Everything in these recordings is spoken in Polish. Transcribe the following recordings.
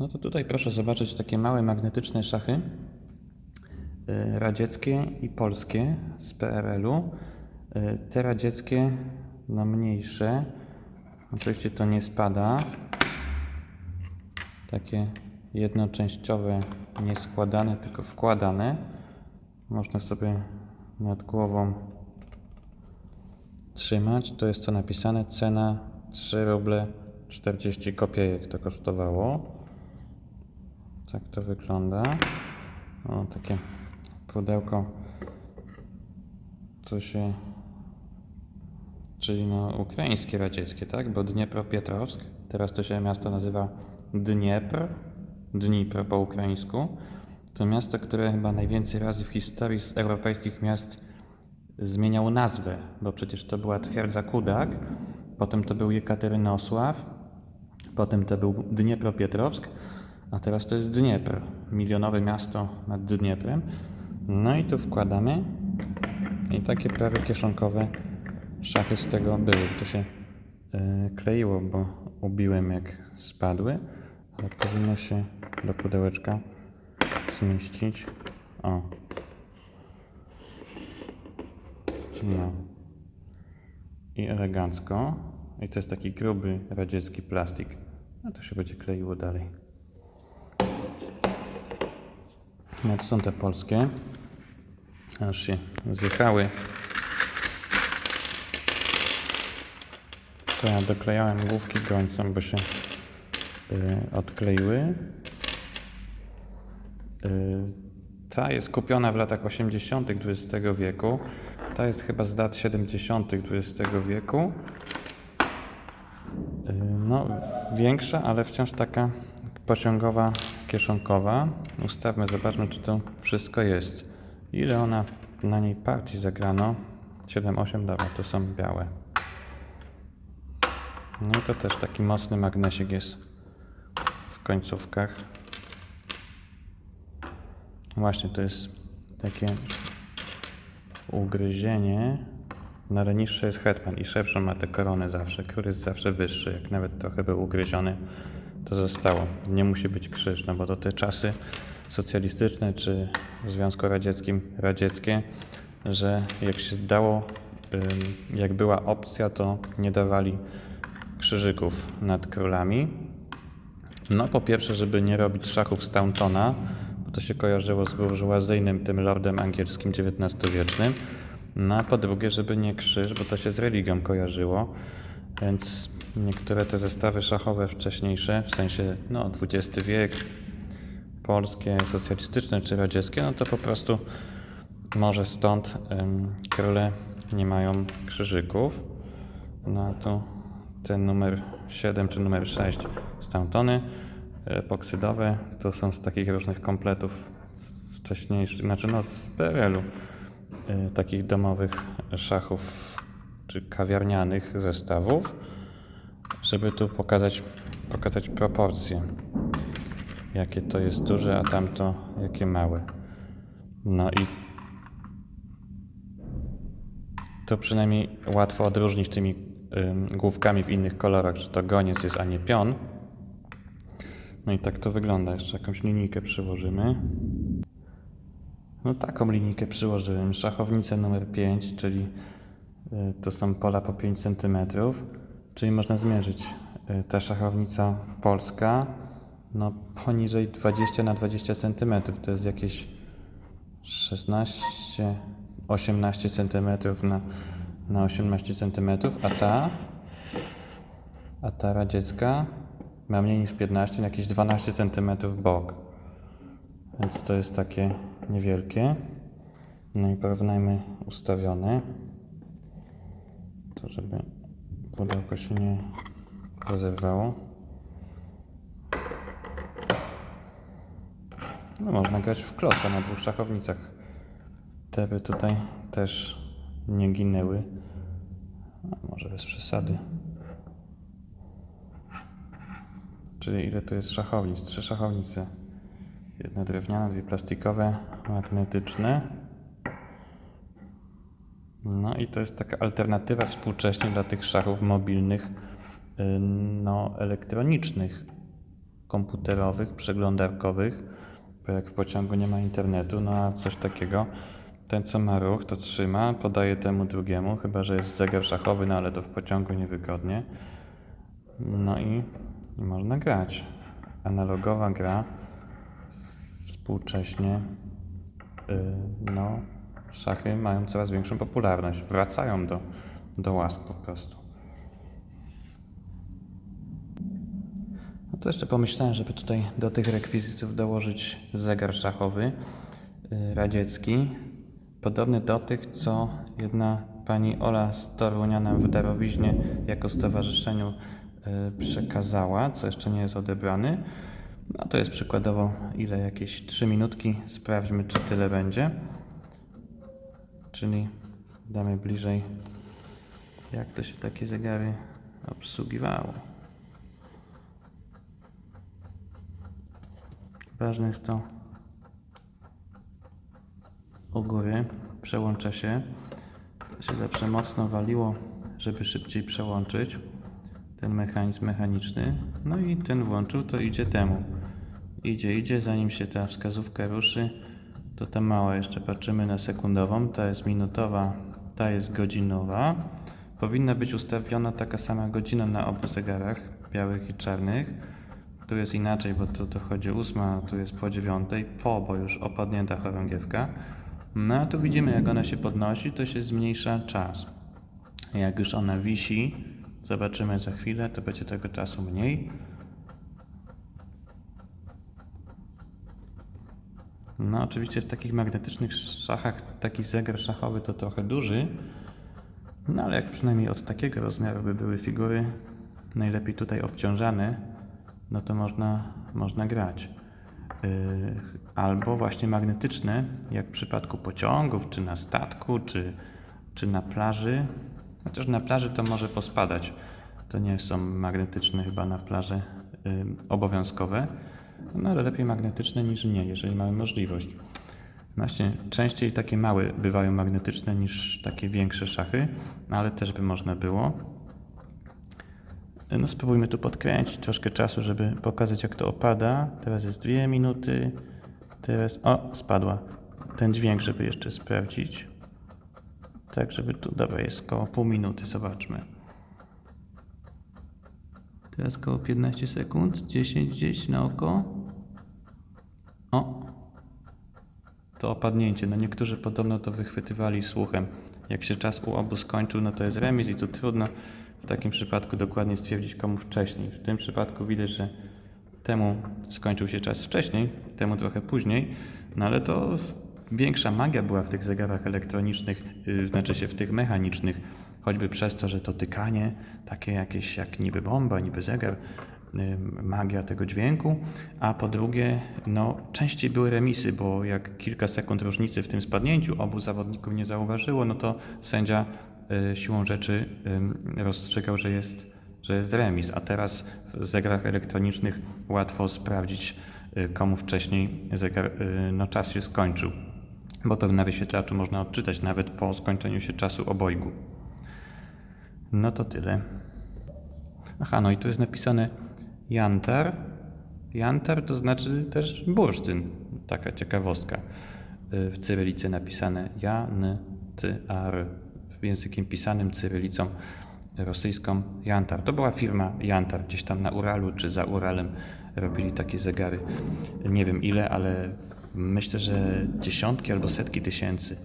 No to tutaj proszę zobaczyć takie małe magnetyczne szachy y, radzieckie i polskie z PRL-u. Y, Te radzieckie, no mniejsze, oczywiście to nie spada. Takie jednoczęściowe, nie składane, tylko wkładane. Można sobie nad głową trzymać. To jest co napisane. Cena 3 ruble 40 kopiejek to kosztowało. Tak to wygląda. O, takie pudełko. To się. Czyli no ukraińskie radzieckie, tak? Bo Dniepropietrowsk, teraz to się miasto nazywa Dniepr, Dnipro po ukraińsku. To miasto, które chyba najwięcej razy w historii z europejskich miast zmieniało nazwę, bo przecież to była twierdza Kudak, potem to był Jekaterynosław, potem to był Dniepropietrowsk, a teraz to jest Dniepr, milionowe miasto nad Dnieprem. No i tu wkładamy i takie prawie kieszonkowe szachy z tego były. To się e, kleiło, bo ubiłem jak spadły, ale powinno się do pudełeczka zmieścić. O, No. I elegancko. I to jest taki gruby radziecki plastik. No to się będzie kleiło dalej. No to są te polskie. Aż się zjechały. To ja doklejałem główki gońcem, bo się y, odkleiły. Y, ta jest kupiona w latach 80. XX wieku. Ta jest chyba z lat 70. XX wieku. Yy, No, większa, ale wciąż taka pociągowa, kieszonkowa. Ustawmy, zobaczmy, czy to wszystko jest. Ile ona na niej partii zagrano? 7-8, dobra, to są białe. No i to też taki mocny magnesik jest w końcówkach. Właśnie, to jest takie ugryzienie. Na reniższe jest hetman i szepszą ma tę koronę zawsze. Król jest zawsze wyższy. Jak nawet trochę był ugryziony, to zostało. Nie musi być krzyż, no bo to te czasy socjalistyczne czy w Związku Radzieckim radzieckie, że jak się dało, jak była opcja, to nie dawali krzyżyków nad królami. No po pierwsze, żeby nie robić szachów z Tauntona, bo to się kojarzyło z burżuazyjnym, tym lordem angielskim XIX-wiecznym. No a po drugie, żeby nie krzyż, bo to się z religią kojarzyło. Więc niektóre te zestawy szachowe wcześniejsze, w sensie no XX wiek, polskie, socjalistyczne czy radzieckie, no to po prostu może stąd ym, króle nie mają krzyżyków. No a tu ten numer 7 czy numer 6 Stantony epoksydowe to są z takich różnych kompletów z wcześniejszych, znaczy no z PRL-u y, takich domowych szachów czy kawiarnianych zestawów, żeby tu pokazać, pokazać proporcje jakie to jest duże, a tamto jakie małe. No i to przynajmniej łatwo odróżnić tymi ym, główkami w innych kolorach, że to goniec jest, a nie pion. No i tak to wygląda. Jeszcze jakąś linijkę przyłożymy. No taką linijkę przyłożyłem. Szachownicę numer 5, czyli y, to są pola po 5 cm, czyli można zmierzyć. Y, ta szachownica polska, no poniżej 20 na 20 cm, to jest jakieś 16, 18 cm na, na 18 cm, a ta, a ta radziecka ma mniej niż 15, na jakieś 12 cm bok. Więc to jest takie niewielkie. No i porównajmy ustawione. To żeby pudełko się nie rozerwało. No można grać w kloca na dwóch szachownicach. Te by tutaj też nie ginęły. A może bez przesady. Czyli ile to jest szachownic? Trzy szachownice. Jedna drewniana, dwie plastikowe, magnetyczne. No i to jest taka alternatywa współcześnie dla tych szachów mobilnych, y, no elektronicznych. komputerowych, przeglądarkowych, bo jak w pociągu nie ma internetu, no a coś takiego, ten co ma ruch, to trzyma, podaje temu drugiemu, chyba że jest zegar szachowy, no ale to w pociągu niewygodnie. No i, i można grać. Analogowa gra współcześnie, yy, no, szachy mają coraz większą popularność. Wracają do, do łask po prostu. No to jeszcze pomyślałem, żeby tutaj do tych rekwizytów dołożyć zegar szachowy yy, radziecki, podobny do tych, co jedna pani Ola z Torunia nam w darowiźnie jako stowarzyszeniu yy, przekazała, co jeszcze nie jest odebrany. No to jest przykładowo ile jakieś 3 minutki. Sprawdźmy, czy tyle będzie. Czyli damy bliżej, jak to się takie zegary obsługiwało. Ważne jest to u góry, przełącza się. To się zawsze mocno waliło, żeby szybciej przełączyć ten mechanizm mechaniczny. No i ten włączył, to idzie temu. Idzie, idzie, zanim się ta wskazówka ruszy, to ta mała jeszcze patrzymy na sekundową, ta jest minutowa, ta jest godzinowa. Powinna być ustawiona taka sama godzina na obu zegarach, białych i czarnych. Tu jest inaczej, bo tu dochodzi ósma, tu jest po dziewiątej, po, bo już opadnięta chorągiewka. No a tu widzimy, jak ona się podnosi, to się zmniejsza czas. Jak już ona wisi, zobaczymy za chwilę, to będzie tego czasu mniej. No oczywiście w takich magnetycznych szachach taki zegar szachowy to trochę duży, no ale jak przynajmniej od takiego rozmiaru by były figury, najlepiej tutaj obciążane, no to można, można grać. Yy, albo właśnie magnetyczne, jak w przypadku pociągów, czy na statku, czy, czy na plaży. Chociaż na plaży to może pospadać. To nie są magnetyczne chyba na plaży obowiązkowe. No ale lepiej magnetyczne niż nie, jeżeli mamy możliwość. Właśnie częściej takie małe bywają magnetyczne niż takie większe szachy, no ale też by można było. No spróbujmy tu podkręcić troszkę czasu, żeby pokazać jak to opada. Teraz jest dwie minuty. Teraz, o, spadła. Ten dźwięk, żeby jeszcze sprawdzić. Tak, żeby tu, dobra, jest koło pół minuty, zobaczmy. Teraz koło 15 sekund, 10 gdzieś na oko. O! To opadnięcie. No niektórzy podobno to wychwytywali słuchem. Jak się czas u obu skończył, no to jest remis i to trudno w takim przypadku dokładnie stwierdzić komu wcześniej. W tym przypadku widać, że temu skończył się czas wcześniej, temu trochę później, no ale to większa magia była w tych zegarach elektronicznych, yy, znaczy się w tych mechanicznych, choćby przez to, że to tykanie, takie jakieś jak niby bomba, niby zegar, magia tego dźwięku, a po drugie, no częściej były remisy, bo jak kilka sekund różnicy w tym spadnięciu obu zawodników nie zauważyło, no to sędzia yy, siłą rzeczy rozstrzygał, że jest, że jest remis, a teraz w zegarach elektronicznych łatwo sprawdzić, yy, komu wcześniej zegar, yy, no, czas się skończył, bo to na wyświetlaczu można odczytać nawet po skończeniu się czasu obojgu. No to tyle. Aha, no i tu jest napisane Jantar. Jantar to znaczy też bursztyn. Taka ciekawostka. Y, W cyrylicy napisane Jan, Ty, Ar. W językiem pisanym cyrylicą rosyjską Jantar. To była firma Jantar, gdzieś tam na Uralu czy za Uralem robili takie zegary. Nie wiem ile, ale myślę, że dziesiątki albo setki tysięcy.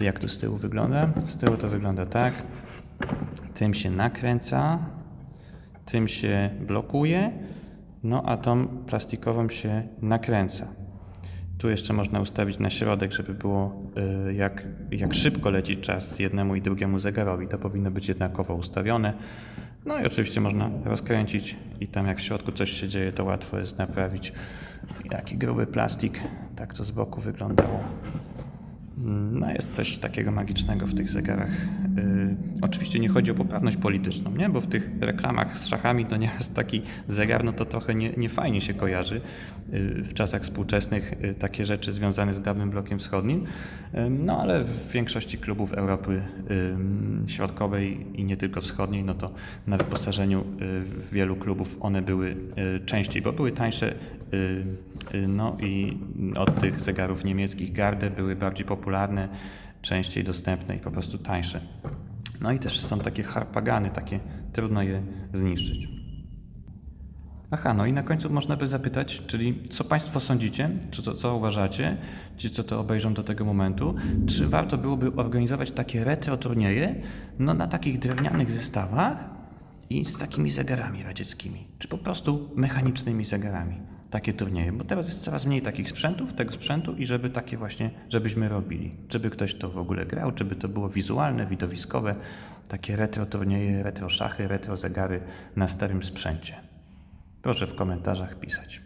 Jak to z tyłu wygląda? Z tyłu to wygląda tak. Tym się nakręca, tym się blokuje, no a tą plastikową się nakręca. Tu jeszcze można ustawić na środek, żeby było y, jak, jak szybko leci czas jednemu i drugiemu zegarowi. To powinno być jednakowo ustawione. No i oczywiście można rozkręcić i tam jak w środku coś się dzieje, to łatwo jest naprawić. Jaki gruby plastik, tak to z boku wyglądało. No jest coś takiego magicznego w tych zegarach Yy, oczywiście nie chodzi o poprawność polityczną, nie? bo w tych reklamach z szachami to nieraz taki zegar, no to trochę nie, nie fajnie się kojarzy. Yy, w czasach współczesnych yy, takie rzeczy związane z dawnym blokiem wschodnim, Yy, no ale w większości klubów Europy yy, Środkowej i nie tylko wschodniej, no to na wyposażeniu w wielu klubów one były częściej, bo były tańsze, no i od tych zegarów niemieckich Garde były bardziej popularne, częściej dostępne i po prostu tańsze. No i też są takie harpagany, takie trudno je zniszczyć. Aha, no i na końcu można by zapytać, czyli co Państwo sądzicie, czy co, co uważacie, ci co to obejrzą do tego momentu, czy warto byłoby organizować takie retro turnieje no, na takich drewnianych zestawach i z takimi zegarami radzieckimi, czy po prostu mechanicznymi zegarami takie turnieje, bo teraz jest coraz mniej takich sprzętów, tego sprzętu i żeby takie właśnie, żebyśmy robili, żeby ktoś to w ogóle grał, żeby to było wizualne, widowiskowe, takie retro turnieje, retro szachy, retro zegary na starym sprzęcie. Proszę w komentarzach pisać.